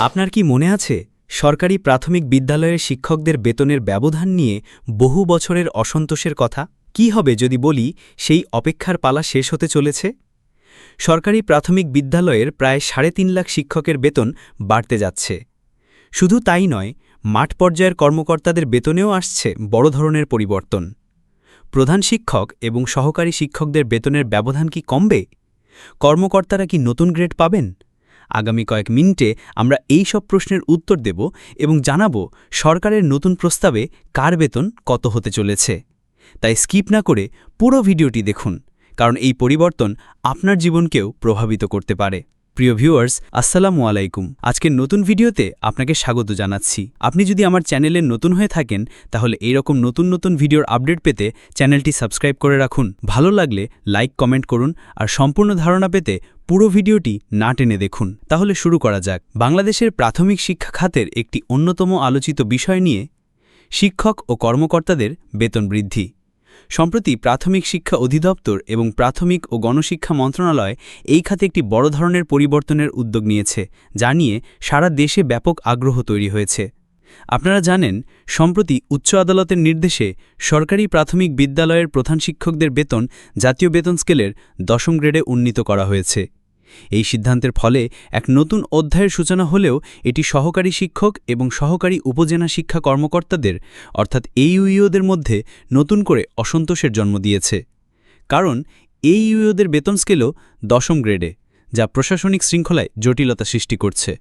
আপনার কি মনে আছে, সরকারি প্রাথমিক বিদ্যালয়ের শিক্ষকদের বেতনের ব্যবধান নিয়ে বহু বছরের অসন্তোষের কথা? কি হবে যদি বলি, সেই অপেক্ষার পালা শেষ হতে চলেছে? সরকারি প্রাথমিক বিদ্যালয়ের প্রায় সাড়ে তিন লাখ শিক্ষকের বেতন বাড়তে যাচ্ছে। শুধু তাই নয়, মাঠ পর্যায়ের কর্মকর্তাদের বেতনেও আসছে বড় ধরনের পরিবর্তন। প্রধান শিক্ষক এবং সহকারী শিক্ষকদের বেতনের ব্যবধান কি কমবে? কর্মকর্তারা কি নতুন গ্রেড পাবেন? আগামী কয়েক মিনিটে আমরা এই সব প্রশ্নের উত্তর দেব এবং জানাব সরকারের নতুন প্রস্তাবে কার বেতন কত হতে চলেছে। তাই স্কিপ না করে পুরো ভিডিওটি দেখুন, কারণ এই পরিবর্তন আপনার জীবনকেও প্রভাবিত করতে পারে। প্রিয় ভিউয়ার্স, আসসালামু আলাইকুম। আজকের নতুন ভিডিওতে আপনাকে স্বাগত জানাচ্ছি। আপনি যদি আমার চ্যানেলে নতুন হয়ে থাকেন, তাহলে এইরকম নতুন নতুন ভিডিওর আপডেট পেতে চ্যানেলটি সাবস্ক্রাইব করে রাখুন। ভালো লাগলে লাইক, কমেন্ট করুন আর সম্পূর্ণ ধারণা পেতে পুরো ভিডিওটি না টেনে দেখুন। তাহলে শুরু করা যাক। বাংলাদেশের প্রাথমিক শিক্ষা খাতের একটি অন্যতম আলোচিত বিষয় নিয়ে শিক্ষক ও কর্মকর্তাদের বেতন বৃদ্ধি। সম্প্রতি প্রাথমিক শিক্ষা অধিদপ্তর এবং প্রাথমিক ও গণশিক্ষা মন্ত্রণালয় এই খাতে একটি বড় ধরনের পরিবর্তনের উদ্যোগ নিয়েছে, যা নিয়ে সারা দেশে ব্যাপক আগ্রহ তৈরি হয়েছে। আপনারা জানেন, সম্প্রতি উচ্চ আদালতের নির্দেশে সরকারি প্রাথমিক বিদ্যালয়ের প্রধান শিক্ষকদের বেতন জাতীয় বেতন স্কেলের দশম গ্রেডে উন্নীত করা হয়েছে। এই সিদ্ধান্তের ফলে এক নতুন অধ্যায়ের সূচনা হলেও এটি সহকারী শিক্ষক এবং সহকারী উপজেলা শিক্ষা কর্মকর্তাদের, অর্থাৎ এইউইওদের মধ্যে নতুন করে অসন্তোষের জন্ম দিয়েছে। কারণ এইউইওদের বেতন স্কেলও দশম গ্রেডে, যা প্রশাসনিক শৃঙ্খলায় জটিলতা সৃষ্টি করছে।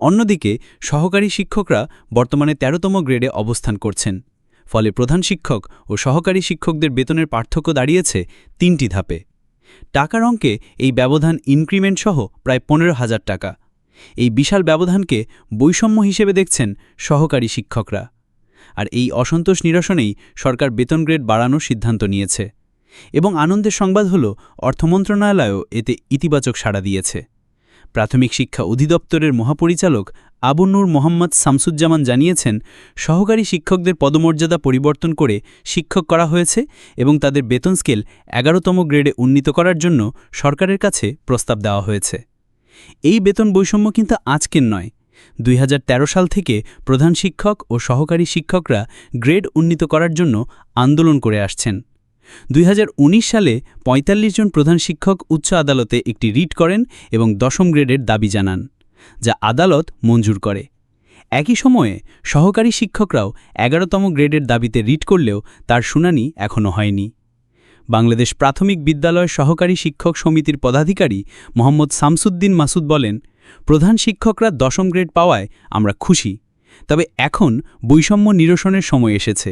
অন্যদিকে, সহকারী শিক্ষকরা বর্তমানে তেরোতম গ্রেডে অবস্থান করছেন। ফলে প্রধান শিক্ষক ও সহকারী শিক্ষকদের বেতনের পার্থক্য দাঁড়িয়েছে তিনটি ধাপে। টাকার অঙ্কে এই ব্যবধান ইনক্রিমেন্ট সহ প্রায় পনেরো হাজার টাকা। এই বিশাল ব্যবধানকে বৈষম্য হিসেবে দেখছেন সহকারী শিক্ষকরা। আর এই অসন্তোষ নিরসনেই সরকার বেতন গ্রেড বাড়ানোর সিদ্ধান্ত নিয়েছে। এবং আনন্দের সংবাদ হল অর্থমন্ত্রণালয়ও এতে ইতিবাচক সাড়া দিয়েছে। প্রাথমিক শিক্ষা অধিদপ্তরের মহাপরিচালক আবুন্নুর মোহাম্মদ শামসুজ্জামান জানিয়েছেন, সহকারী শিক্ষকদের পদমর্যাদা পরিবর্তন করে শিক্ষক করা হয়েছে এবং তাদের বেতন স্কেল এগারোতম গ্রেডে উন্নীত করার জন্য সরকারের কাছে প্রস্তাব দেওয়া হয়েছে। এই বেতন বৈষম্য কিন্তু আজকের নয়। দুই সাল থেকে প্রধান শিক্ষক ও সহকারী শিক্ষকরা গ্রেড উন্নীত করার জন্য আন্দোলন করে আসছেন। দুই হাজার উনিশ সালে ৪৫ জন প্রধান শিক্ষক উচ্চ আদালতে একটি রিট করেন এবং দশম গ্রেডের দাবি জানান, যা আদালত মঞ্জুর করে। একই সময়ে সহকারী শিক্ষকরাও এগারোতম গ্রেডের দাবিতে রিট করলেও তার শুনানি এখনও হয়নি। বাংলাদেশ প্রাথমিক বিদ্যালয় সহকারী শিক্ষক সমিতির পদাধিকারী মোহাম্মদ শামসুদ্দিন মাসুদ বলেন, প্রধান শিক্ষকরা দশম গ্রেড পাওয়ায় আমরা খুশি, তবে এখন বৈষম্য নিরসনের সময় এসেছে।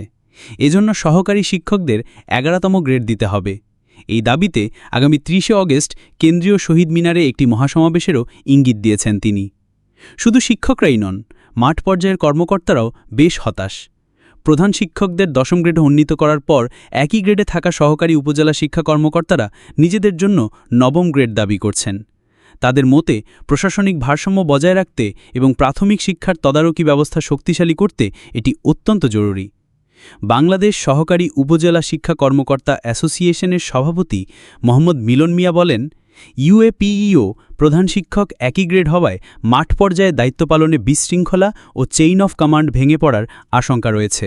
এজন্য সহকারী শিক্ষকদের এগারোতম গ্রেড দিতে হবে। এই দাবিতে আগামী ত্রিশে অগস্ট কেন্দ্রীয় শহীদ মিনারে একটি মহাসমাবেশেরও ইঙ্গিত দিয়েছেন তিনি। শুধু শিক্ষকরাই নন, মাঠ পর্যায়ের কর্মকর্তারাও বেশ হতাশ। প্রধান শিক্ষকদের দশম গ্রেডে উন্নীত করার পর একই গ্রেডে থাকা সহকারী উপজেলা শিক্ষা কর্মকর্তারা নিজেদের জন্য নবম গ্রেড দাবি করছেন। তাদের মতে, প্রশাসনিক ভারসাম্য বজায় রাখতে এবং প্রাথমিক শিক্ষার তদারকি ব্যবস্থা শক্তিশালী করতে এটি অত্যন্ত জরুরি। বাংলাদেশ সহকারী উপজেলা শিক্ষা কর্মকর্তা অ্যাসোসিয়েশনের সভাপতি মোহাম্মদ মিলন মিয়া বলেন, ইউএপিইও প্রধান শিক্ষক একই গ্রেড হওয়ায় মাঠ পর্যায়ে দায়িত্ব পালনে বিশৃঙ্খলা ও চেইন অফ কমান্ড ভেঙে পড়ার আশঙ্কা রয়েছে।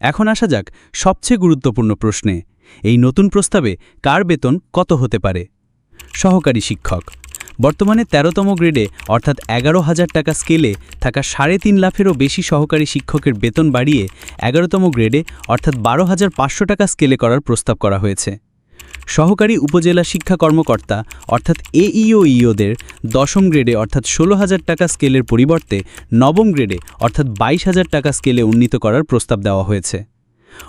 এখন আসা যাক সবচেয়ে গুরুত্বপূর্ণ প্রশ্নে। এই নতুন প্রস্তাবে কার বেতন কত হতে পারে? সহকারী শিক্ষক বর্তমানে ১৩তম গ্রেডে, অর্থাৎ এগারো হাজার টাকা স্কেলে থাকা সাড়ে তিন লাখেরও বেশি সহকারী শিক্ষকের বেতন বাড়িয়ে এগারোতম গ্রেডে, অর্থাৎ বারো হাজার পাঁচশো টাকা স্কেলে করার প্রস্তাব করা হয়েছে। সহকারী উপজেলা শিক্ষা কর্মকর্তা, অর্থাৎ এইওইওদের দশম গ্রেডে, অর্থাৎ ষোলো হাজার টাকা স্কেলের পরিবর্তে নবম গ্রেডে, অর্থাৎ বাইশ হাজার টাকা স্কেলে উন্নীত করার প্রস্তাব দেওয়া হয়েছে।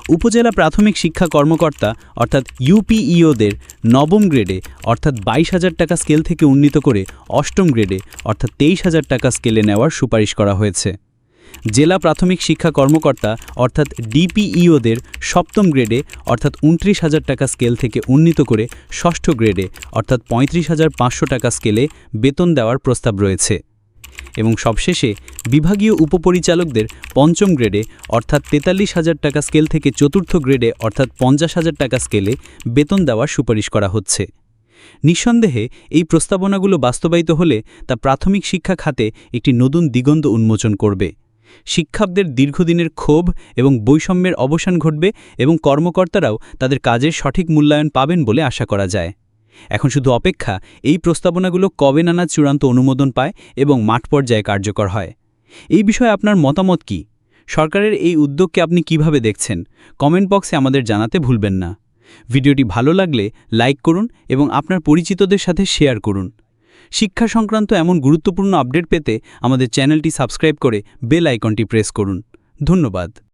উপজেলা প্রাথমিক শিক্ষা কর্মকর্তা, অর্থাৎ ইউপিইওদের নবম গ্রেডে, অর্থাৎ বাইশ হাজার টাকা স্কেল থেকে উন্নীত করে অষ্টম গ্রেডে, অর্থাৎ তেইশ হাজার টাকা স্কেলে নেওয়ার সুপারিশ করা হয়েছে। জেলা প্রাথমিক শিক্ষা কর্মকর্তা, অর্থাৎ ডিপিইওদের সপ্তম গ্রেডে, অর্থাৎ উনত্রিশ হাজার টাকা স্কেল থেকে উন্নীত করে ষষ্ঠ গ্রেডে, অর্থাৎ পঁয়ত্রিশ হাজার পাঁচশো টাকা স্কেলে বেতন দেওয়ার প্রস্তাব রয়েছে। এবং সবশেষে বিভাগীয় উপপরিচালকদের পঞ্চম গ্রেডে, অর্থাৎ তেতাল্লিশ হাজার টাকা স্কেল থেকে চতুর্থ গ্রেডে, অর্থাৎ পঞ্চাশ হাজার টাকা স্কেলে বেতন দেওয়ার সুপারিশ করা হচ্ছে। নিঃসন্দেহে, এই প্রস্তাবনাগুলো বাস্তবায়িত হলে তা প্রাথমিক শিক্ষা খাতে একটি নতুন দিগন্ত উন্মোচন করবে। শিক্ষকদের দীর্ঘদিনের ক্ষোভ এবং বৈষম্যের অবসান ঘটবে এবং কর্মকর্তারাও তাদের কাজের সঠিক মূল্যায়ন পাবেন বলে আশা করা যায়। এখন শুধু অপেক্ষা, এই প্রস্তাবনাগুলো কবে নানা চূড়ান্ত অনুমোদন পায় এবং মাঠ পর্যায়ে কার্যকর হয়? এই বিষয়ে আপনার মতামত কি? সরকারের এই উদ্যোগকে আপনি কীভাবে দেখছেন? কমেন্ট বক্সে আমাদের জানাতে ভুলবেন না। ভিডিওটি ভালো লাগলে লাইক করুন এবং আপনার পরিচিতদের সাথে শেয়ার করুন। শিক্ষা সংক্রান্ত এমন গুরুত্বপূর্ণ আপডেট পেতে আমাদের চ্যানেলটি সাবস্ক্রাইব করে বেল আইকনটি প্রেস করুন। ধন্যবাদ।